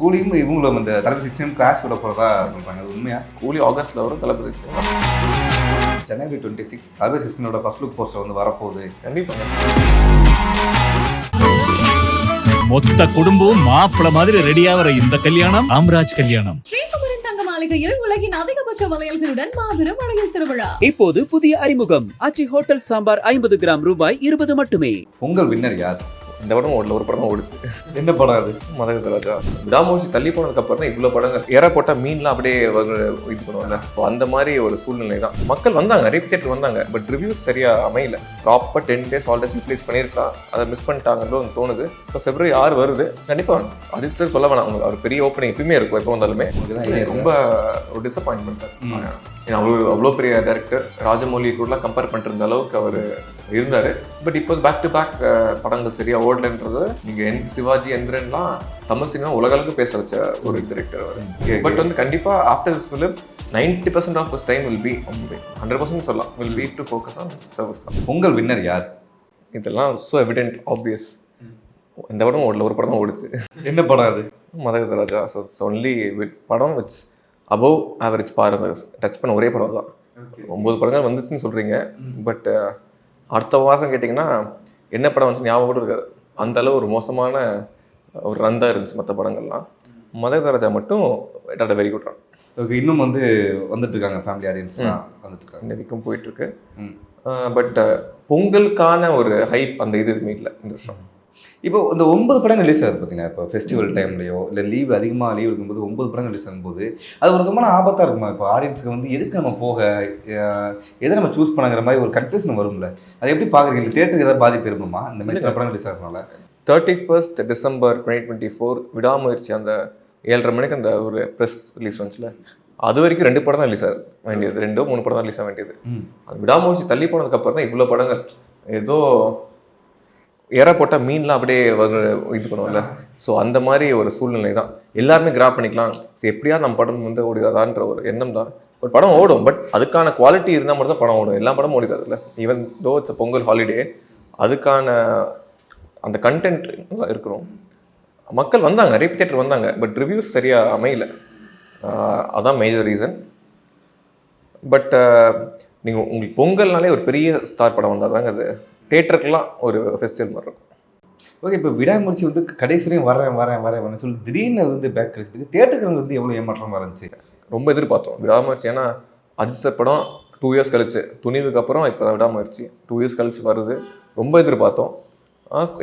கூலியும் இவங்களும் இந்த தளபதி sixteen crash விட போகிறதா சொல்கிறாங்க அது உண்மையா? கூலி ஆகஸ்ட்ல வரும் தளபதி ஜனவரி டுவெண்ட்டி சிக்ஸ் தளபதி சிக்ஸ்டினோட ஃபர்ஸ்ட் லுக் போஸ்டர் வந்து வரப்போகுது. கண்டிப்பாங்க மொத்த குடும்பம் மாப்பிள மாதிரி ரெடியாகிற இந்த கல்யாணம் ராம்ராஜ் கல்யாணம். ஸ்ரீகுமரன் தங்க மாளிகையில் உலகின் அதிகபட்ச வளையல்களுடன் மாபெரும் வளையல் திருவிழா. இப்போது புதிய அறிமுகம். அச்சி ஹோட்டல் சாம்பார் ஐம்பது கிராம் ரூபாய் இருபது மட்டுமே. உங்கள் வின்னர் யார்? இந்த படம் ஓடல ஒரு படம் ஓடுச்சு. என்ன படம் அது? மதகத ராஜா விடாமூச்சி தள்ளி போனதுக்கு அப்புறம் தான் இவ்வளவு படங்கள் ஏற போட்டா மீன்லாம் அப்படியே இது பண்ணுவாங்க So, அந்த மாதிரி ஒரு சூழ்நிலை தான். மக்கள் வந்தாங்க நிறைய தேட்டர் வந்தாங்க பட் ரிவ்யூஸ் சரியா அமையல. Proper ten days already utilise பண்ணியிருக்கலாம். அதை மிஸ் பண்ணிட்டாங்கன்னு தோணுது. இப்போ பிப்ரவரி ஆறு வருது. கண்டிப்பா அஜித் சார் சொல்ல வேணாம். அவங்க அவர் பெரிய ஓப்பனிங் எப்பயுமே இருக்கும் எப்போ வந்தாலுமே. ரொம்ப ஒரு டிசப்பாயின்மெண்ட் அவ்வளோ அவ்வளோ பெரிய டேரக்டர் ராஜமௌலி கூடலாம் கம்பேர் பண்ணிட்டு இருந்த அளவுக்கு அவர் இருந்தார். பட் இப்போ பேக் டு பேக் படங்கள் சரியா ஓடலன்றது நீங்கள் என் சிவாஜி எந்திரன்லாம் தமிழ் சினிமா உலகளவுக்கு பேச வச்ச ஒரு டிரெக்டர் அவர். பட் வந்து கண்டிப்பாக after this film ninety percent of time will be hundred percent சொல்லலாம் will be to focus on service தான். உங்கள் வின்னர் யார்? இதெல்லாம் ஸோ எவிடென்ட் ஆப்வியஸ் இந்த படம் ஓடல ஒரு படம் ஓடுச்சு. என்ன படம் அது? Madagaja Raja so it's only படம் விட்ஸ் அபவ் ஆவரேஜ் பாருங்க. டச் பண்ண ஒரே படம் தான். ஒம்பது படங்கள் வந்துச்சுன்னு சொல்கிறீங்க பட் அடுத்த மாதம் கேட்டிங்கன்னா என்ன படம் வந்துச்சு ஞாபகம் கூட இருக்காது. அந்த அளவு ஒரு மோசமான ஒரு ரன் தான் இருந்துச்சு மற்ற படங்கள்லாம். மதகத ராஜா மட்டும் டாட்டா வெரி குட் ரன் ஓகே இன்னும் வந்து வந்துட்டு இருக்காங்க ஃபேமிலி ஆடியன்ஸ்லாம் வந்துட்டு இருக்காங்க. இந்த வீக்கும் போயிட்டுருக்கு ம். பட் பொங்கலுக்கான ஒரு ஹைப் அந்த இது எதுவுமே இல்லை இந்த வருஷம். இப்போ இந்த ஒன்பது படம் ரிலீஸ் ஆகுது பார்த்தீங்கன்னா இப்போ ஃபெஸ்டிவல் டைம்லையோ இல்லை லீவ் அதிகமாக லீவ் இருக்கும்போது ஒன்பது படம் ரிலீஸ் ஆகும்போது அது ஒரு விதமான ஆபத்தாக இருக்குமா? இப்போ ஆடியன்ஸுக்கு வந்து எதுக்கு நம்ம போக? எதை நம்ம சூஸ் பண்ணுங்கிற மாதிரி ஒரு கன்ஃபியூஷன் வரும்ல. அது எப்படி பார்க்குறீங்க? இல்லை தேட்டருக்கு ஏதாவது பாதிப்பு இருக்குமா இந்த மாதிரி படம் ரிலீஸ் ஆகிறதுனால thirty first December twenty twenty four Vidaamuyarchi அந்த ஏழரை மணிக்கு அந்த ஒரு ப்ரெஸ் ரிலீஸ் வந்துச்சுல. அது வரைக்கும் ரெண்டு படம் தான் ரிலீஸ் ஆக வேண்டியது. ரெண்டோ மூணு படம் தான் ரிலீஸ் ஆக வேண்டியது. அது விடாமுயற்சி தள்ளி போனதுக்கு அப்புறம் தான் இவ்வளோ படங்கள். ஏதோ இற போட்டால் மீன்லாம் அப்படியே வந்து இது பண்ணுவோம்ல ஸோ அந்த மாதிரி ஒரு சூழ்நிலை தான் எல்லாருமே கிராப் பண்ணிக்கலாம். ஸோ எப்படியாவது நம்ம படம் வந்து ஓடிடாதான்ற ஒரு எண்ணம் தான். ஒரு படம் ஓடும் பட் அதுக்கான குவாலிட்டி இருந்தால் மட்டும் தான் படம் ஓடும். எல்லா படமும் ஓடிடாதுல்ல even though it's Pongal holiday அதுக்கான அந்த கண்டென்ட் இருக்கணும் மக்கள் வந்தாங்க நிறைய தேட்டர் வந்தாங்க பட் ரிவ்யூஸ் சரியாக அமையல. அதான் மேஜர் ரீசன் பட் நீங்கள் உங்களுக்கு பொங்கல்னாலே ஒரு பெரிய ஸ்டார் படம் வந்தால் தாங்க அது. தேட்டருக்கெல்லாம் ஒரு ஃபெஸ்டிவல் மாதிரி இருக்கும். ஓகே இப்போ விடாமுயற்சி வந்து கடைசி வரையும் வரேன் வரேன் வரேன் வரேன் சொல்லி திடீர்னு வந்து பேக் கிடைச்சதுக்கு தேட்டருக்கு வந்து எவ்வளோ ஏமாற்றம் இருந்துச்சு? ரொம்ப எதிர்பார்த்தோம். விடாமுயற்சி ஏன்னா அஜித் படம் டூ இயர்ஸ் கழிச்சு துணிவுக்கு அப்புறம் இப்போ தான் விடாமுயற்சி. டூ இயர்ஸ் கழிச்சு வருது. ரொம்ப எதிர்பார்த்தோம்.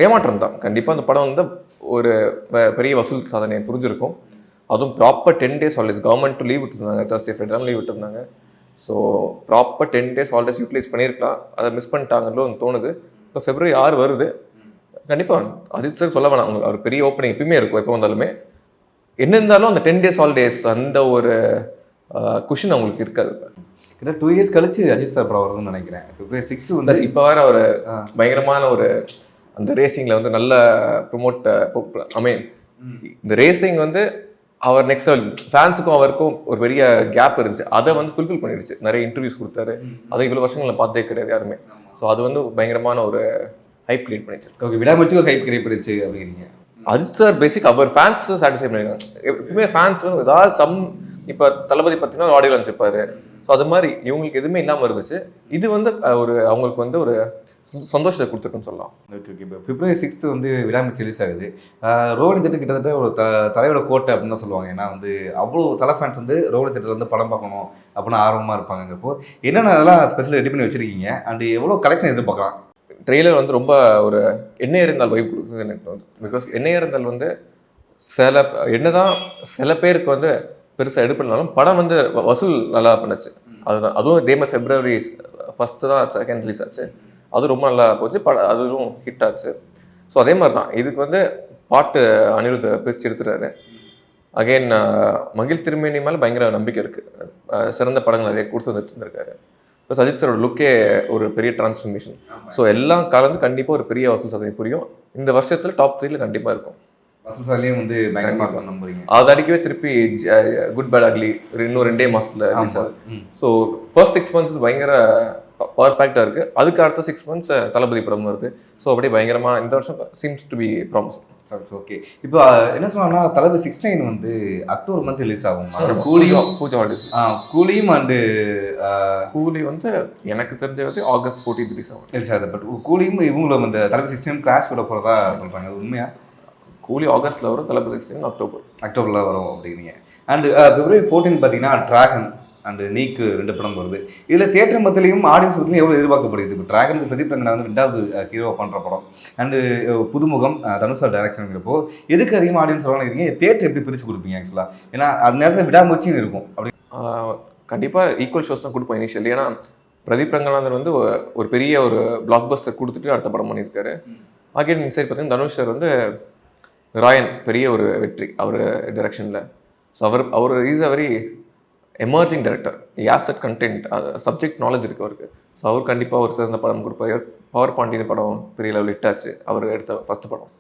ஏமாற்றம் தான். கண்டிப்பாக அந்த படம் வந்து ஒரு பெரிய வசூல் சாதனையை புரிஞ்சிருக்கும். அதுவும் proper ten days holidays government leave விட்டுருந்தாங்க. தேர்ஸ்டே ஃப்ரைடே லீவ் விட்டுருந்தாங்க. So proper ten days holidays utilise பண்ணியிருக்கலாம். அதை மிஸ் பண்ணிட்டாங்கன்னு தோணுது. இப்போ பிப்ரவரி ஆறு வருது. கண்டிப்பாக அஜித் சார் சொல்ல வேணாம். அவங்க அவர் பெரிய ஓப்பனிங் எப்பயுமே இருக்கும் எப்போ வந்தாலுமே. என்ன இருந்தாலும் அந்த டென் டேஸ் ஹாலிடேஸ் அந்த ஒரு குஷன் அவங்களுக்கு இருக்காது. கிட்ட டூ இயர்ஸ் கழிச்சு அஜித் சார் படம் வருதுன்னு நினைக்கிறேன். பிப்ரவரி சிக்ஸ் வந்து இப்போ வேற ஒரு. பயங்கரமான ஒரு அந்த ரேசிங்கில் வந்து நல்ல ப்ரொமோட் ஐ மீன் இந்த ரேசிங் வந்து அவர் நெக்ஸ்ட் ஃபேன்ஸுக்கும் அவருக்கும் ஒரு பெரிய கேப் இருந்துச்சு. அதை வந்து ஃபுல்ஃபில் பண்ணிடுச்சு. நிறைய இன்டர்வியூஸ் கொடுத்தாரு. அதை இவ்வளோ வருஷங்கள்ல பார்த்தே கிடையாது யாருமே. ஸோ அது வந்து பயங்கரமான ஒரு ஹைப் கிரியேட் பண்ணிச்சு. ஓகே விடாமுயற்சி ஒரு ஹைப் கிரியேட் பண்ணிச்சு அப்படிங்கிறீங்க அஜித் சார் பேசிக் அவர் ஃபேன்ஸ் சாட்டிஸ்ஃபை பண்ணிருக்காங்க. எப்பவுமே ஃபேன்ஸ் வந்து ஏதாவது சம் இப்போ தளபதி பார்த்தீங்கன்னா ஒரு ஆடியோ வச்சுப்பாரு ஸோ அது மாதிரி இவங்களுக்கு எதுவுமே இல்லாமல் இருந்துச்சு. இது வந்து ஒரு அவங்களுக்கு வந்து ஒரு சந்தோஷத்தை கொடுத்துருக்குன்னு சொல்லலாம். ஓகே ஓகே இப்போ பிப்ரவரி சிக்ஸ்த்து வந்து விடாமுயற்சி ரிலீஸ் ஆகுது. ரோஹிணி தேட்டர் கிட்டத்தட்ட ஒரு த தலையோட கோட்டை அப்படின்னு தான் சொல்லுவாங்க. ஏன்னா வந்து அவ்வளோ தலை ஃபேன்ஸ் வந்து ரோஹிணி தேட்டர் வந்து படம் பார்க்கணும் அப்படின்னு ஆர்வமாக இருப்பாங்கங்கிறப்போ என்னென்ன அதெல்லாம் ஸ்பெஷல் ரெடி பண்ணி வச்சிருக்கீங்க? அண்ட் எவ்வளோ கலெக்ஷன் எதிர்பார்க்கலாம்? ட்ரெய்லர் வந்து ரொம்ப ஒரு எண்ணெய் இருந்தால் வைப் கொடுக்குது எனக்கு பிகாஸ் எண்ணெய் இருந்தால் வந்து சில என்னதான் சில பேருக்கு வந்து பெருசாக எடுப்பினாலும் படம் வந்து வசூல் நல்லா பண்ணுச்சு. அதுதான் அதுவும் இதே மாதிரி ஃபெப்ரவரி ஃபஸ்ட்டு தான் செகண்ட் ரிலீஸ் ஆச்சு. அது ரொம்ப நல்லா போச்சு. பட அதுவும் ஹிட் ஆச்சு. ஸோ அதே மாதிரி தான் இதுக்கு வந்து பாட்டு அனிருத் பிரித்து எடுத்துறாரு அகைன் மகிழ் திருமேனி மேலே பயங்கர நம்பிக்கை இருக்குது சிறந்த படங்கள் நிறைய கொடுத்து வந்துட்டு இருந்திருக்காரு. ப்ளஸ் அஜித் சாரோட லுக்கே ஒரு பெரிய டிரான்ஸ்ஃபர்மேஷன் ஸோ எல்லாம் கலந்து கண்டிப்பாக ஒரு பெரிய வசூல் சாதனை புரியும். இந்த வருஷத்தில் டாப் த்ரீல கண்டிப்பாக இருக்கும். வசூல் சாலையும் வந்து பயங்கரமாக அது அடிக்கவே திருப்பி குட் பேட் அக்லி இன்னும் ரெண்டே மாசத்துல ரிலீஸ் ஆகுது. ம். ஸோ ஃபர்ஸ்ட் சிக்ஸ் மந்த்ஸ் பயங்கர பவர் பேக்டாக இருக்கு. அதுக்கு அடுத்த சிக்ஸ் மந்த்ஸ் தளபதி படம் வருது ஸோ அப்படியே பயங்கரமா இந்த வருஷம் seems to be promise okay இப்போ என்ன சொன்னா தளபதி சிக்ஸ் நைன் வந்து அக்டோபர் மந்த் ரிலீஸ் ஆகும். கூலியும் பூஜா ஹாலிடேஸ் ஆ, கூலியும் அண்டு கூலி வந்து எனக்கு தெரிஞ்ச வந்து ஆகஸ்ட் ஃபோர்டீன் ரிலீஸ் ஆகும். ரிலீஸ் ஆகுது. பட் கூலியும் இவங்களும் இந்த தளபதி சிக்ஸ் நைன் கிளாஸ் விட போகிறதா சொல்கிறாங்க அது உண்மையா? கூலி ஆகஸ்ட்ல வரும் தளபதி சிக்ஸ்டீன் அக்டோபர் அக்டோபரில் வரும் அப்படிங்கிறீங்க அண்டு பிப்ரவரி ஃபோர்டீன் பார்த்தீங்கன்னா ட்ராகன் அண்டு நீக்கு ரெண்டு படம் வருது. இதில் தேட்டர் மத்தியிலையும் ஆடியன்ஸ் மத்தியிலையும் எவ்வளோ எதிர்பார்க்கப்படுது? இப்போ ட்ராகனுக்கு பிரதீப் ரங்கனா வந்து ரெண்டாவது ஹீரோவாக பண்ணுற படம். அண்டு புதுமுகம் தனுஷா டைரக்ஷனுங்கிறப்போ எதுக்கு அதிகமாக ஆடியன்ஸ் வரலாம் இருக்கீங்க தேட்டர் எப்படி பிரித்து கொடுப்பீங்க ஆக்சுவலாக ஏன்னா அந்த நேரத்தில் விடாமுயற்சியும் இருக்கும். அப்படி கண்டிப்பாக ஈக்குவல் ஷோஸ் தான் கொடுப்போம் இனிஷியல் ஏன்னா பிரதீப் ரங்கநாதன் வந்து ஒரு பெரிய ஒரு பிளாக் பஸ்டர் கொடுத்துட்டு அடுத்த படம் பண்ணியிருக்காரு. அகைன் சைடு பார்த்தீங்கன்னா தனுஷ் சார் வந்து ராயன் பெரிய ஒரு வெற்றி அவர் டைரக்ஷனில் ஸோ அவர் அவர் is a very emerging director யாஸ்டட் content subject knowledge இருக்கு அவருக்கு. ஸோ அவர் கண்டிப்பாக ஒரு சிறந்த படம் கொடுப்பார். பவர் பாண்டியன் படம் பெரிய லெவல் ஹிட் ஆச்சு. அவர் எடுத்த ஃபஸ்ட் படம்.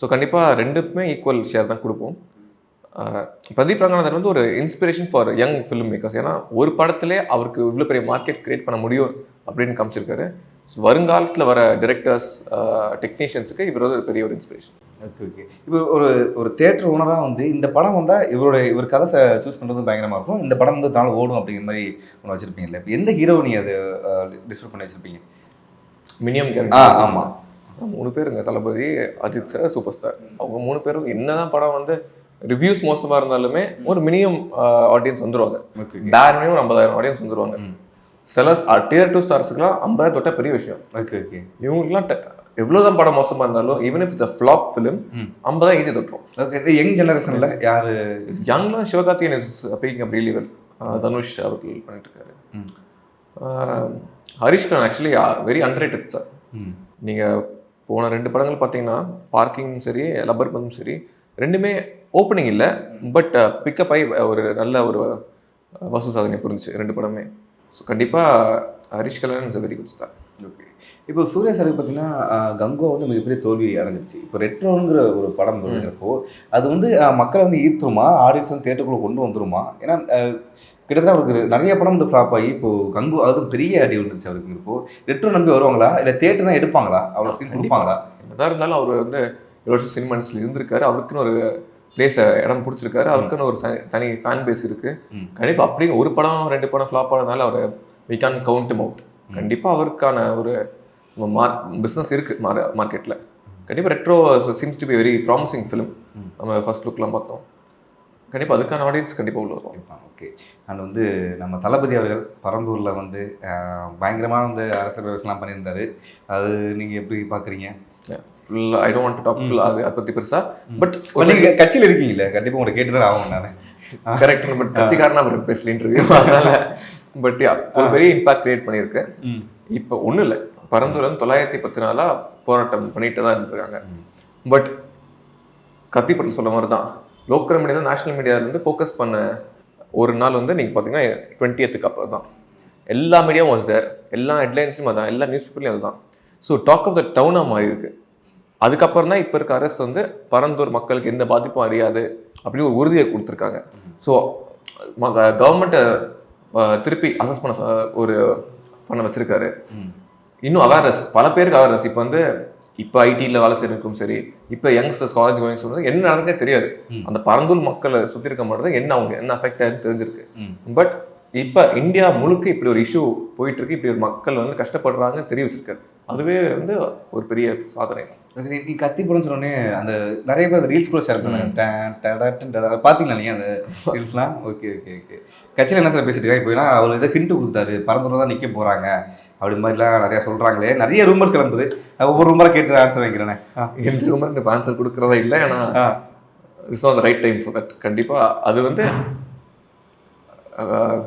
ஸோ கண்டிப்பாக ரெண்டுக்குமே ஈக்குவல் ஷேர் தான் கொடுப்போம். பிரதீப் ரங்கநாதன் வந்து ஒரு inspiration for young film makers ஏன்னா ஒரு படத்திலே அவருக்கு இவ்வளோ பெரிய மார்க்கெட் கிரியேட் பண்ண முடியும் அப்படின்னு காமிச்சிருக்காரு. வருங்காலத்தில் வர டிரெக்டர்ஸ் டெக்னீஷியன்ஸுக்கு இவர் வந்து ஒரு பெரிய ஒரு இன்ஸ்பிரேஷன் ஓகே ஓகே இப்போ ஒரு ஒரு தேட்டர் ஓனராக வந்து இந்த படம் வந்தால் இவரோட இவர் கதை சூஸ் பண்ணுறது பயங்கரமாக இருக்கும். இந்த படம் வந்து தாள் ஓடும் அப்படிங்கிற மாதிரி ஒன்று வச்சுருப்பீங்கல்ல இப்போ எந்த ஹீரோ நீ அதை டிஸ்டர்ப் பண்ணி வச்சுருப்பீங்க? மினிமம் ஆ கேரக்டர் ஆமாம் மூணு பேருங்க. Thalapathy Ajith sir super star அவங்க மூணு பேரும் என்னதான் படம் வந்து ரிவ்யூஸ் மோசமாக இருந்தாலுமே ஒரு மினிமம் ஆடியன்ஸ் வந்துருவாங்க ஓகே பேர் மினிமம் ஒரு ஐம்பதாயிரம் ஆடியன்ஸ் வந்துருவாங்க. சில டியர் டூ ஸ்டார்ஸுக்குலாம் ஐம்பதாயிரம் தொட்டா பெரிய விஷயம். ஓகே ஓகே இவங்களுக்குலாம் ட- எவ்வளவுதான் படம் மோசமா இருந்தாலும் even if it's flop film. ஐம்பதாயிரம் ஈஸி தொட்டுரும். ஓகே இது யங் ஜெனரேஷனில் யார்? யங்லாம் Sivakarthikeyan is peaking up Uh, Dhanush அவர்கள் பண்ணிட்டு இருக்காரு ம். Uh, Harish Kalyan actually very underrated sir நீங்கள் போன ரெண்டு படங்கள் பார்த்தீங்கன்னா பார்க்கிங்கும் சரி லப்பர் பந்தும் சரி ரெண்டுமே ஓப்பனிங் இல்லை பட் பிக்கப் ஆகி ஒரு நல்ல ஒரு வசூல் சாதனை புரிஞ்சுச்சு ரெண்டு படமே. ஸோ கண்டிப்பாக Harish Kalyan is very good star okay இப்போ சூர்யா சார் பார்த்தீங்கன்னா கங்கோ வந்து மிகப்பெரிய தோல்வி அடைஞ்சிருச்சு. இப்போ ரெட்ரோங்கிற ஒரு படம் வருகிறப்போ அது வந்து மக்களை வந்து ஈர்த்துருமா? ஆடியன்ஸ் வந்து தேட்டருக்குள்ளே கொண்டு வந்துருமா? ஏன்னா கிட்டத்தட்ட அவருக்கு நிறைய படம் வந்து ஃப்ளாப் ஆகி இப்போ கங்கு அது பெரிய அடி வந்துருச்சு அவருக்கு. இப்போ ரெட்ரோ நம்பி வருவாங்களா? இல்லை தேட்டர் தான் எடுப்பாங்களா? அவ்வளோ ஸ்க்ரீன் கொடுப்பாங்களா? என்னதான் இருந்தாலும் அவர் வந்து ஏழு வருஷம் சினிமா இண்டஸ்ட்ரியில் இருந்திருக்காரு. அவருக்குன்னு ஒரு பிளேஸை இடம் பிடிச்சிருக்காரு. அவருக்குன்னு ஒரு தனி- ஃபேன் பேஸ் இருக்கு. ம். கண்டிப்பா அப்படின்னு ஒரு படம் ரெண்டு படம் ஃப்ளாப் ஆனதுனால அவர் வி கேன் கவுண்ட் அவுட் கண்டிப்பா அவருக்கான ஒரு மார்க் பிஸ்னஸ் இருக்கு மார்க்கெட்ல கண்டிப்பா retro seems to be very promising film. நம்ம ஃபர்ஸ்ட் லுக்லாம் பார்த்தோம். கண்டிப்பா அதுக்கான ஆடியன்ஸ் கண்டிப்பா உள்ள வரும் ஓகே அண்ட் வந்து நம்ம தளபதி அவர்கள் பரந்தூரில் வந்து ஆஹ், பயங்கரமான வந்து அரசியல் விவசாயம் பண்ணியிருந்தாரு. அது நீங்கள் எப்படி பார்க்குறீங்க full I don't talk full அது அதை பத்தி பெருசா பட் நீங்கள் கட்சியில் இருக்கீங்களே கண்டிப்பாக உங்களை கேட்டு தான் ஆகும் நான் கரெக்ட் பட் கட்சிக்காரனா அவர் பேசல இன்டர்வியூ அதனால. பட் ஒரு பெரிய இம்பாக்ட் கிரியேட் பண்ணியிருக்கு. இப்போ ஒன்றும் இல்லை. பரந்தூர் வந்து தொள்ளாயிரத்தி பத்து நாளா போராட்டம் பண்ணிட்டு தான் இருந்திருக்காங்க. பட் கத்தி படம் சொல்ல மாதிரி தான் லோக்கல் மீடியா நேஷனல் மீடியாவிலேருந்து ஃபோக்கஸ் பண்ண ஒரு நாள் வந்து நீங்கள் பார்த்தீங்கன்னா டுவெண்ட்டியத்துக்கு அப்புறம் தான் எல்லா மீடியாவும் வாஸ் தேர் எல்லா ஹெட்லைன்ஸும் அதான். எல்லா நியூஸ் பேப்பர்லையும் அதுதான். ஸோ டாக் ஆஃப் த டவுனாக மாறி இருக்கு அதுக்கப்புறம் தான் இப்போ இருக்க அரசு வந்து பரந்தூர் மக்களுக்கு எந்த பாதிப்பும் அறியாது அப்படின்னு ஒரு உறுதியை கொடுத்துருக்காங்க. ஸோ கவர்மெண்ட்டை திருப்பி அசஸ் பண்ண ஒரு பண்ண வச்சிருக்காரு. இன்னும் அவேர்னஸ் பல பேருக்கு அவேர்னஸ் இப்போ வந்து இப்போ ஐடியில் வேலை செய்யறதுக்கும் சரி இப்போ யங்ஸ்டர்ஸ் காலேஜ் கோயிங் சொல்றது என்ன நடந்தே தெரியாது. அந்த பரந்தூர் மக்களை சுற்றி இருக்க மட்டும் தான் என்ன அவங்க என்ன அஃபெக்ட் ஆகுதுன்னு தெரிஞ்சிருக்கு. பட் இப்போ இந்தியா முழுக்க இப்படி ஒரு இஷ்யூ போயிட்டு இருக்கு இப்படி ஒரு மக்கள் வந்து கஷ்டப்படுறாங்கன்னு தெரிய வச்சிருக்காரு. அதுவே வந்து ஒரு பெரிய சாதனை. நீ- கத்தி படம் சொன்னோடனே அந்த நிறைய பேர் ரீல்ஸ் கூட ஷேர் பண்ணாங்க. டேன், டடா, டன், டடா. பாத்தீங்களா நீங்க அந்த ரீல்ஸ்லாம் ஓகே ஓகே ஓகே. கட்சியில் என்ன சார் பேசிட்டு இப்போ அவர் ஏதோ ஹிண்ட் கொடுத்தாரு பரந்தூர் தான் நிற்க போறாங்க. அப்படி மாதிரிலாம் நிறைய சொல்றாங்களே. நிறைய ரூமர்ஸ் கிளம்புது. ஒவ்வொரு ரூமரை கேட்டு ஆன்சர் வைக்கிறேனே ஆ. எந்த ரூமருக்கு ஆன்சர் கொடுக்கறதா இல்லை. ஏன்னா. இட்ஸ் நாட் ரைட் டைம் கண்டிப்பாக அது வந்து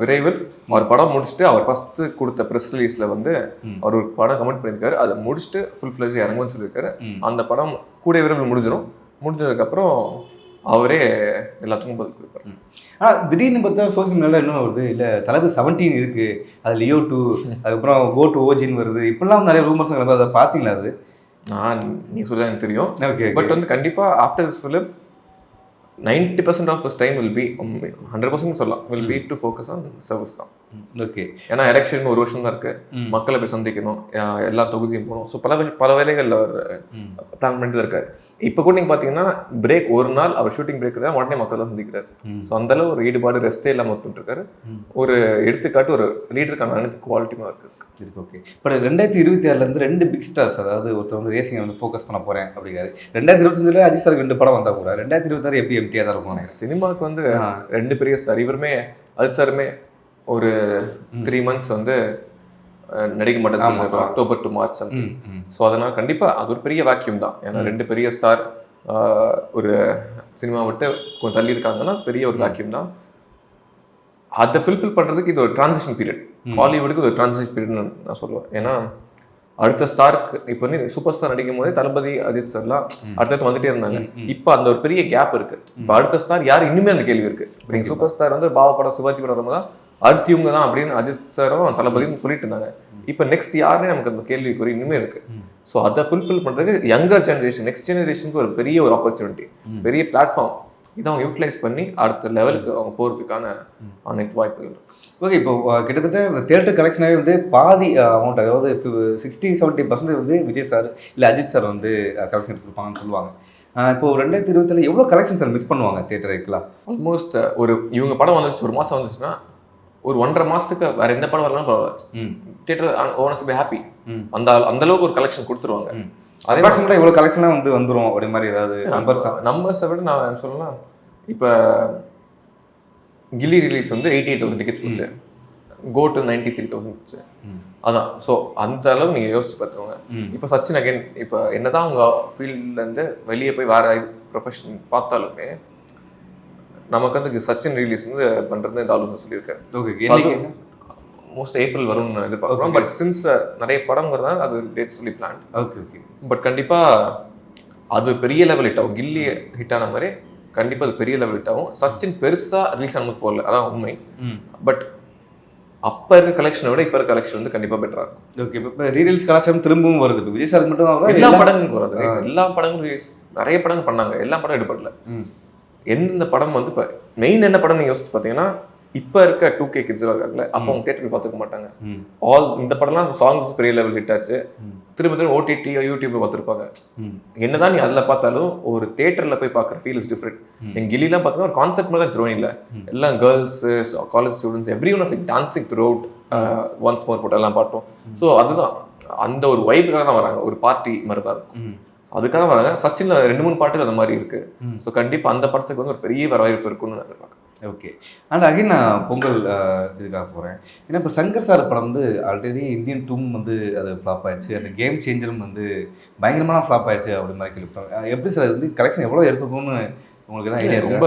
விரைவில் அவர் படம் முடிச்சுட்டு அவர் ஃபர்ஸ்ட் கொடுத்த ப்ரெஸ் ரிலீஸ்ல வந்து. அவர் ஒரு படம் கமெண்ட் பண்ணியிருக்காரு. அதை முடிச்சுட்டு ஃபுல் ஃபிளஜ் இறங்கும்னு சொல்லியிருக்காரு. அந்த படம் கூடிய விரைவில் முடிஞ்சிடும் முடிஞ்சதுக்கப்புறம் அவரே எல்லாத்துக்கும் பதில் கொடுப்பாரு. ஆ திடீர்னு பார்த்தா சோசியல் மீடியாவில் என்ன வருது? இல்லை தளபதி செவன்டீன் இருக்கு. அது லியோ டூ அதுக்கப்புறம் கோ டு ஓஜின்னு வருது. இப்படிலாம் நிறைய ரூமர்ஸ் அதை பார்த்தீங்களா அது? நான் நீ சொல்லி எனக்கு தெரியும். பட் வந்து கண்டிப்பா after this film ninety percent of this time will be hundred percent சொல்லலாம். Will be to focus on service தான். ஓகே ஏன்னா எலெக்ஷன் ஒரு வருஷம் தான் இருக்கு. ம். மக்களை போய் சந்திக்கணும். எல்லா தொகுதியும் போகணும். ஸோ பல பல வேலைகளில் அவர். பிளான் பண்ணிட்டு தான் இருக்காரு. இப்போ கூட நீங்கள் பார்த்தீங்கன்னா பிரேக் ஒரு நாள் அவர் ஷூட்டிங் பிரேக் தான் உடனே மக்கள் தான் சந்திக்கிறாரு. ஸோ அந்தளவு ஒரு ஈடுபாடு ரெஸ்ட்டே இல்லாமல் இருக்காரு. ஒரு எடுத்துக்காட்டு ஒரு லீடருக்கான அனைத்து குவாலிட்டியும் இருக்கு. இருக்கு ஓகே இப்போ ரெண்டாயிரத்தி இருபத்தி ஆறுலேருந்து ரெண்டு பிக் ஸ்டார்ஸ் அதாவது ஒருத்தர் வந்து ரேசிங்கை வந்து ஃபோக்கஸ் பண்ண போகிறேன் அப்படிங்கிறாரு. ரெண்டாயிரத்தி இருபத்தஞ்சில் அஜித் சார் ரெண்டு படம் வந்தால் கூட ரெண்டாயிரத்தி இருபத்தாறு எப்படி எம்டியாக தான் இருக்கும் சினிமாவுக்கு வந்து. ரெண்டு பெரிய ஸ்டார் இவருமே அது சாருமே ஒரு த்ரீ மந்த்ஸ் வந்து நடிக்க. மாட்டேன் அக்டோபர் டு மார்ச் ம் ஸோ அதனால் கண்டிப்பாக அது ஒரு பெரிய வேக்யூம் தான். ஏன்னா ரெண்டு பெரிய ஸ்டார் ஒரு சினிமா விட்டு கொஞ்சம் தள்ளி இருக்காங்கன்னா பெரிய ஒரு வேக்யூம் தான். அதை ஃபில்ஃபில் பண்ணுறதுக்கு இது ஒரு டிரான்சிஷன் பீரியட் ஹாலிவுட்டுக்கு இது ஒரு டிரான்சிஷன் பீரியட்னு நான் சொல்லுவேன். ஏன்னா அடுத்த ஸ்டாருக்கு இப்போ வந்து சூப்பர் ஸ்டார் நடிக்கும் போதே தளபதி அஜித் சார்லாம் அடுத்தடுத்து வந்துட்டே இருந்தாங்க. இப்போ அந்த ஒரு பெரிய கேப் இருக்கு. இப்போ அடுத்த ஸ்டார் யார் இனிமே அந்த கேள்வி இருக்கு. இப்போ சூப்பர் ஸ்டார் வந்து பாவா படம் சிவாஜி படம் வரும்போது அடுத்து இவங்க தான் அப்படின்னு அஜித் சாரும் தளபதியும் சொல்லிட்டு இருந்தாங்க. இப்போ நெக்ஸ்ட் யாருன்னு நமக்கு அந்த கேள்விக்குறி இனிமே இருக்கு. ஸோ அதை ஃபுல்ஃபில் பண்ணுறதுக்கு யங்கர் ஜென்ரேஷன் நெக்ஸ்ட் ஜெனரேஷனுக்கு ஒரு பெரிய ஒரு ஆப்பர்ச்சுனிட்டி பெரிய பிளாட்ஃபார்ம் இதை அவங்க யூட்டிலைஸ் பண்ணி அடுத்த லெவலுக்கு அவங்க போகிறதுக்கான அனைத்து வாய்ப்புகள் ஓகே இப்போ கிட்டத்தட்ட இந்த தேட்டர் கலெக்ஷனாகவே வந்து பாதி அமௌண்ட் அதாவது சிக்ஸ்டி செவன்ட்டி பர்சன்டேஜ் வந்து விஜய் சார் இல்லை அஜித் சார் வந்து கலெக்ஷன் எடுத்துருப்பாங்கன்னு சொல்லுவாங்க. இப்போ ரெண்டாயிரத்தி இருபத்தில் எவ்வளோ கலெக்ஷன் சார் மிஸ் பண்ணுவாங்க தேட்டருக்குலாம் ஆல்மோஸ்ட் ஒரு இவங்க படம் வந்துச்சு ஒரு மாதம் வந்துச்சுன்னா ஒரு ஒன்றரை மாதத்துக்கு வேற எந்த படம் வரலாம் பரவாயில்ல. ம். தியேட்டர் ஓனர்ஸ் பி ஹாப்பி ம். அந்த அந்த அளவுக்கு ஒரு கலெக்ஷன் கொடுத்துருவாங்க. அதே அப்ராக்சிமேட்டாக இவ்வளோ கலெக்ஷனாக வந்து வந்துரும் அப்படி மாதிரி ஏதாவது நம்பர்ஸ் நம்பர்ஸை விட நான் சொல்லலாம் இப்போ கில்லி ரிலீஸ் வந்து எயிட்டி எயிட் தௌசண்ட் டிக்கெட்ஸ் போச்சு. Go to ninety three thousand போச்சு. அதான். ஸோ அந்த அளவு நீங்கள் யோசிச்சு பார்த்துக்கோங்க. இப்போ சச்சின் அகைன் இப்போ என்னதான் அவங்க ஃபீல்ட்லேருந்து வெளியே போய் வேற ப்ரொஃபஷன் பார்த்தாலுமே நமக்கு வந்து சச்சின் ரிலீஸ் வந்து பண்ணுறது இந்த ஆலோசனை சொல்லியிருக்காரு. ஓகே மோஸ்ட் ஏப்ரல் வரும்னு எதிர்பார்க்குறோம். பட் சின்ஸ் நிறைய படங்கிறதால அது டேட் சொல்லி பிளான் ஓகே ஓகே பட் கண்டிப்பாக அது பெரிய லெவல் ஹிட் ஆகும். கில்லி ஹிட் ஆன மாதிரி கண்டிப்பாக அது பெரிய லெவல் ஹிட் ஆகும். சச்சின் பெருசாக ரிலீஸ் ஆனது போகல. அதான் உண்மை. பட் அப்போ இருக்க கலெக்ஷனை விட இப்போ இருக்க கலெக்ஷன் வந்து கண்டிப்பாக பெட்டராக இருக்கும். ஓகே இப்போ ரீரீல்ஸ் கலாச்சாரம் திரும்பவும் வருது. இப்போ விஜய் சார் மட்டும் தான்? எல்லா படங்களும் வராது. எல்லா படங்களும் ரிலீஸ் நிறைய படங்கள் பண்ணாங்க. எல்லா படம் எடுபடல. ம். எந்தெந்த படம் வந்து இப்போ மெயின் என்ன படம் நீங்கள் யோசிச்சு பார்த்தீங்கன்னா இப்போ இருக்க டூ கே கிட்ஸ் இருக்காங்கல்ல அப்போ அவங்க தேட்டரில் பார்த்துக்க மாட்டாங்க. ஆல் இந்த படம்லாம் சாங்ஸ் பெரிய லெவல் ஹிட் ஆச்சு. திரும்ப திரும்ப ஓடிடி யூடியூப்ல பார்த்துருப்பாங்க. என்னதான் நீ அதில் பார்த்தாலும் ஒரு தேட்டரில் போய் பார்க்குற ஃபீல் இஸ் டிஃப்ரெண்ட். எங்கள் கில்லிலாம் பார்த்தீங்கன்னா ஒரு கான்செப்ட் மாதிரி தான் இல்லை. எல்லாம் girls college students every one of dancing throughout once more போட்டு எல்லாம் பாட்டோம் ஸோ அதுதான். அந்த ஒரு வைப்புக்காக தான் வராங்க. ஒரு பார்ட்டி மாதிரி தான் இருக்கும் அதுக்காக வராங்க. சச்சின்ல ரெண்டு மூணு பாட்டுகள் அந்த மாதிரி இருக்கு. ஸோ கண்டிப்பாக அந்த படத்துக்கு வந்து ஒரு பெரிய வரவேற்பு இருக்கும்னு நான் எதிர்பார்க்குறேன். ஓகே. அண்ட் அகைன் நான் பொங்கல் இதுக்காக போகிறேன் ஏன்னா இப்போ சங்கர் சார் படம் வந்து ஆல்ரெடி இந்தியன் டூம் வந்து அது ஃப்ளாப் ஆயிடுச்சு. அந்த கேம் சேஞ்சரும் வந்து பயங்கரமான ஃப்ளாப் ஆயிடுச்சு அப்படி மாதிரி கேள்விப்பட்டேன் எப்படி சார் வந்து கலெக்ஷன் எவ்வளோ எடுத்துக்கணும்னு உங்களுக்கு தான் ஐடியா ரொம்ப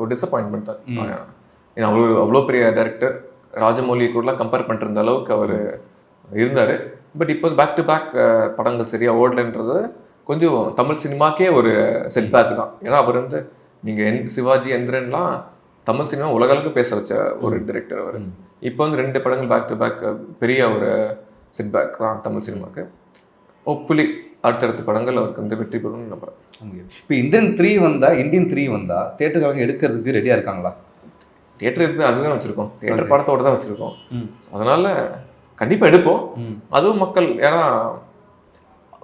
ஒரு டிசப்பாயின்மெண்ட் தான். ஏன்னா அவ்வளோ அவ்வளோ பெரிய டைரக்டர் ராஜமௌலி கூடலாம் கம்பேர் இருந்த அளவுக்கு அவர் இருந்தார். பட் இப்போ பேக் டு பேக் படங்கள் சரியாக ஓடலைன்றது கொஞ்சம் தமிழ் சினிமாக்கே ஒரு செட்பேக் தான். ஏன்னா அவர் வந்து நீங்கள் என் சிவாஜி எந்திரன்லாம் தமிழ் சினிமா உலகளவுக்கு பேச வச்ச ஒரு டைரக்டர் அவர். இப்போ வந்து ரெண்டு படங்கள் பேக் டு பேக் பெரிய ஒரு செட்பேக் தான் தமிழ் சினிமாக்கு. ஹோப்ஃபுல்லி அடுத்தடுத்த படங்கள் அவருக்கு வந்து வெற்றி பெறும்னு நம்புறேன். இப்போ இந்தியன் த்ரீ வந்தா இந்தியன் த்ரீ வந்தா தேட்டருக்காரங்க எடுக்கிறதுக்கு ரெடியாக இருக்காங்களா? தியேட்டர் இருக்கு அதுதான் வச்சிருக்கோம். Okay. படத்தோட தான் வச்சிருக்கோம். அதனால கண்டிப்பா எடுப்போம். அதுவும் மக்கள் ஏன்னா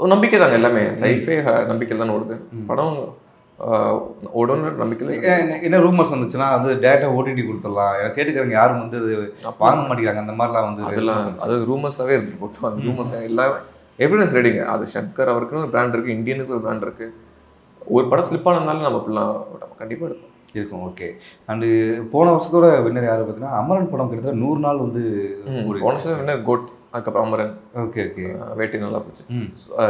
நம்பிக்கை தாங்க எல்லாமே. லைஃபே நம்பிக்கையில் தானே ஓடுது. படம் ஓடும்னு நம்பிக்கையில் என்ன- ரூமர்ஸ் வந்துச்சுன்னா அது டேரக்டாக ஓடிடி கொடுத்துடலாம். தேட்டருக்காரங்க யாரும் வந்து அது வாங்க மாட்டேங்கிறாங்க. அந்த மாதிரிலாம் வந்து அதெல்லாம் அது ரூமர்ஸாகவே இருந்துட்டு போட்டோம் அந்த ரூமர்ஸ் எல்லாம் எவிடன்ஸ் ரெடிங்க அது சங்கர் அவருக்குன்னு ஒரு பிராண்ட் இருக்கு இந்தியனுக்கு ஒரு பிராண்ட் இருக்கு. ஒரு படம் ஸ்லிப் ஆனதுனால நம்ம அப்படிலாம் கண்டிப்பாக எடுப்போம். இருக்கும் ஓகே அண்டு போன வருஷத்தோட வின்னர் யாரு பார்த்தீங்கன்னா அமரன் படம் கிட்டத்தட்ட நூறு நாள் வந்து. போன வருஷம் என்ன கோட் அதுக்கப்புறம் அமரன். Okay okay. வேட்டி நல்லா போச்சு.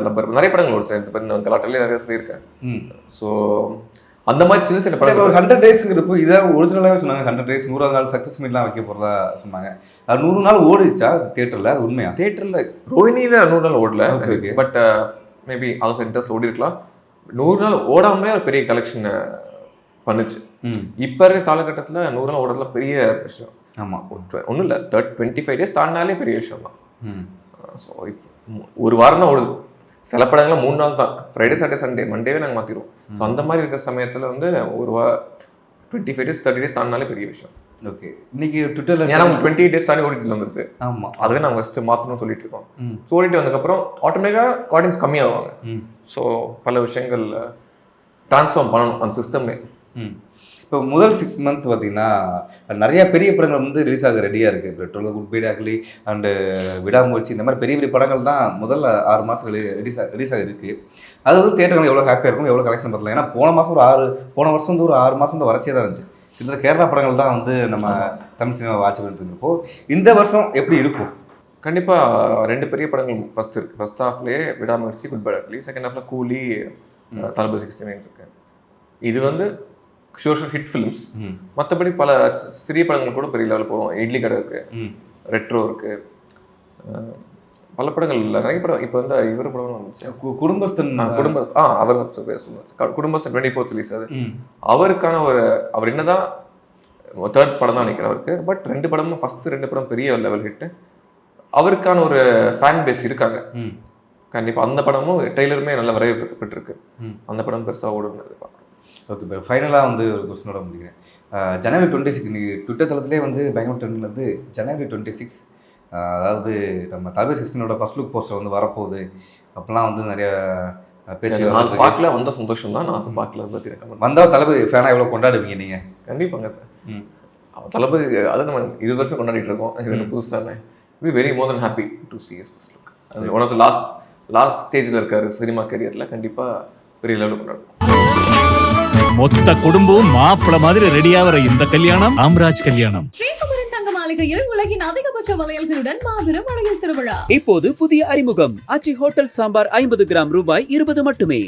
லப்பர் நிறைய படங்கள் ஓடிச்சு. இந்த படம் நான் கலாட்டிலே நிறைய சொல்லியிருக்கேன். ஸோ அந்த மாதிரி சின்ன சின்ன இப்போ படங்கள் ஹண்ட்ரட் டேஸ்ங்கிறப்போ இதை ஒரிஜினலாகவே சொன்னாங்க. ஹண்ட்ரட் டேஸ் நூறாவது நாள் சக்ஸஸ் மீட்லாம் வைக்க போகிறதா சொன்னாங்க. அது நூறு நாள் ஓடிச்சா தேட்டரில் அது உண்மையா? தேட்டரில் ரோஹினியில் நூறு நாள் ஓடல. பட் மேபி அது இன்ட்ரெஸ்ட் ஓடி இருக்கலாம். நூறு நாள் ஓடாமலே ஒரு பெரிய கலெக்ஷன் பண்ணுச்சு. இப்போ இருக்க காலகட்டத்தில் நூறு நாள் ஓடுறதுல பெரிய விஷயம். ஆமாம் ஒன்றும் இல்லை. தேர்ட் டுவெண்ட்டி ஃபைவ் டேஸ் தாண்டினாலே பெரிய விஷயம் தான் ஸோ ஒரு வாரம் தான் ஓடுது. சில படங்கள்லாம் மூணு நாள் தான். ஃப்ரைடே சாட்டர்டே சண்டே மண்டேவே நாங்கள் மாற்றிடுவோம் ஸோ அந்த மாதிரி இருக்கிற சமயத்தில் வந்து ஒரு வா twenty five days thirty days தாண்டினாலே பெரிய விஷயம். ஓகே இன்னைக்கு ட்விட்டரில் ஏன்னா டுவெண்ட்டி டேஸ் தாண்டி ஓடிட்டு வந்துருது. ஆமாம் அதுவே நாங்கள் ஃபஸ்ட்டு மாற்றணும்னு சொல்லிட்டு இருக்கோம். ஸோ ஓடிட்டு வந்ததுக்கப்புறம் ஆட்டோமேட்டிக்காக ஆடியன்ஸ் கம்மியாகுவாங்க ஸோ பல விஷயங்கள் ட்ரான்ஸ்ஃபார்ம் பண்ணணும் அந்த சிஸ்டமே ம். இப்போ முதல் சிக்ஸ் மந்த் பார்த்தீங்கன்னா நிறைய பெரிய படங்கள் வந்து ரிலீஸ் ஆக ரெடியாக இருக்குது petrol good bad ugly and Vidaamuyarchi இந்த மாதிரி பெரிய பெரிய படங்கள் தான் முதல்ல ஆறு மாதம் ரிலீஸ் ரிலீஸ் ஆக இருக்குது அது வந்து தேட்டர்கள் எவ்வளோ ஹாப்பியாக இருக்கும் எவ்வளோ கலெக்ஷன் பண்ணலாம் ஏன்னா போன மாதம் ஒரு ஆறு போன வருஷம் வந்து ஒரு ஆறு மாதம் வந்து வறட்சியாக தான் இருந்துச்சு. இந்த கேரளா படங்கள் தான் வந்து நம்ம தமிழ் சினிமா வாட்ச் பண்ணிட்டு இருக்கப்போ இந்த வருஷம் எப்படி இருக்கும்? கண்டிப்பாக ரெண்டு பெரிய படங்கள் ஃபர்ஸ்ட் இருக்கு. ஃபர்ஸ்ட் ஹாஃப்லேயே விடாமுயற்சி குட் பேட் அட்லி செகண்ட் ஹாஃப்ல கூலி தளபதி சிக்ஸ்டி நைன் இருக்கு. இது வந்து ஷோர் ஷோர் ஹிட் ஃபிலிம்ஸ் மற்றபடி பல சிறிய படங்கள் கூட பெரிய லெவலில் போவோம் இட்லி கடை இருக்கு. ம். ரெட்ரோ இருக்கு. அஹ், பல படங்கள் இல்லை. நிறைய படம் இப்போ வந்து இவர் படம் குடும்பஸ்தன் குடும்ப ஆ அவர் குடும்பம் டுவெண்ட்டி ஃபோர்த் ரிலீஸ் அது. அவருக்கான ஒரு அவர் என்னதான் தேர்ட் படம் தான் நினைக்கிறேன் அவருக்கு. பட் ரெண்டு படமும் ஃபர்ஸ்ட் ரெண்டு படம் பெரிய லெவல் ஹிட் அவருக்கான ஒரு ஃபேன் பேஸ் இருக்காங்க. ம். கண்டிப்பா அந்த படமும் ட்ரெய்லருமே நல்ல வரவேற்பட்டிருக்கு ம். அந்த படம் பெருசா ஓடும்னு எதிர்பார்க்குறோம். ஓகே இப்போ ஃபைனலாக வந்து ஒரு கொஸ்டினோட முடிக்கிறேன். ஜனவரி டுவெண்ட்டி சிக்ஸ் இன்னைக்கு ட்விட்டர் தளத்திலே வந்து பயங்கர ட்ரெண்ட் வந்து ஜனவரி டுவெண்ட்டி சிக்ஸ் அதாவது நம்ம தளபதி சிக்ஸ்டினோட ஃபர்ஸ்ட் லுக் போஸ்டர் வந்து வரப்போகுது. அப்போலாம் வந்து நிறைய பேச்சு நான். பார்க்கல வந்த சந்தோஷம் தான். நான் பார்க்கல பத்தி ரெக்கமெண்ட் வந்தா தளபதி ஃபேனாக எவ்வளோ கொண்டாடுவீங்க நீங்கள் கண்டிப்பாங்க. ம். அவன் தளபதி அதை நம்ம இருபது வருஷம் கொண்டாடிட்டு இருக்கோம். இது புதுசு தானே be very more than happy to see his first look அது one of the last last ஸ்டேஜில் இருக்காரு சினிமா கரியர்ல கண்டிப்பா பெரிய லெவலில் கொண்டாடுவோம். மொத்த குடும்பமும் மாப்பிள மாதிரி ரெடியாகிற இந்த கல்யாணம் ராம்ராஜ் கல்யாணம். ஸ்ரீகுமரன் தங்க மாளிகையில் உலகின் அதிகபட்ச வளையல்களுடன் மாபெரும் அழகில் திருவிழா. இப்போது புதிய அறிமுகம். அச்சி ஹோட்டல் சாம்பார் ஐம்பது கிராம் ரூபாய் இருபது மட்டுமே.